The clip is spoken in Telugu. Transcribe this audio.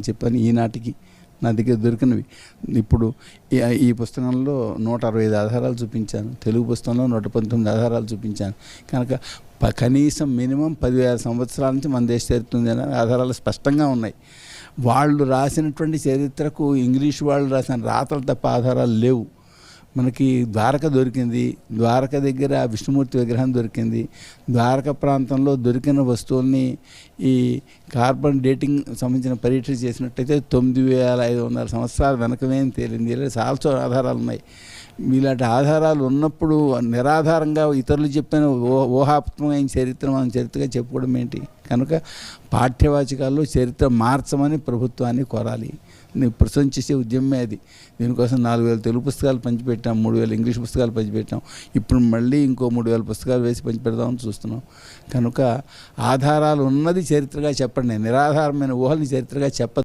చెప్పాను ఈనాటికి నా దగ్గర దొరికినవి. ఇప్పుడు ఈ- ఈ పుస్తకంలో నూట అరవై ఐదు ఆధారాలు చూపించాను తెలుగు పుస్తకంలో నూట పంతొమ్మిది ఆధారాలు చూపించాను. కనుక కనీసం మినిమం పదివేల సంవత్సరాల నుంచి మన దేశ చరిత్ర అనే ఆధారాలు స్పష్టంగా ఉన్నాయి. వాళ్ళు రాసినటువంటి చరిత్రకు ఇంగ్లీష్ వాళ్ళు రాసిన రాతలు తప్ప ఆధారాలు లేవు. మనకి ద్వారక దొరికింది. ద్వారక దగ్గర విష్ణుమూర్తి విగ్రహం దొరికింది. ద్వారక ప్రాంతంలో దొరికిన వస్తువుల్ని ఈ కార్బన్ డేటింగ్ సంబంధించిన పరీక్ష చేసినట్టయితే తొమ్మిది వేల ఐదు వందల సంవత్సరాల వెనకమే తేలింది. ఇలా చాలా ఆధారాలు ఉన్నాయి. ఇలాంటి ఆధారాలు ఉన్నప్పుడు నిరాధారంగా ఇతరులు చెప్పిన ఊహాత్మకమైన చరిత్ర మనం చరిత్రగా చెప్పుకోవడం ఏంటి? కనుక పాఠ్యవాచకాల్లో చరిత్ర మార్చమని ప్రభుత్వాన్ని కోరాలి. నేను ప్రశంసించే ఉద్యమమే అది. దీనికోసం నాలుగు వేల తెలుగు పుస్తకాలు పంచిపెట్టాం మూడు వేల ఇంగ్లీష్ పుస్తకాలు పంచిపెట్టాం. ఇప్పుడు మళ్ళీ ఇంకో మూడు వేల పుస్తకాలు వేసి పంచిపెడదామని చూస్తున్నాం. కనుక ఆధారాలు ఉన్నది చరిత్రగా చెప్పండి. నిరాధారమైన ఊహల్ని చరిత్రగా చెప్ప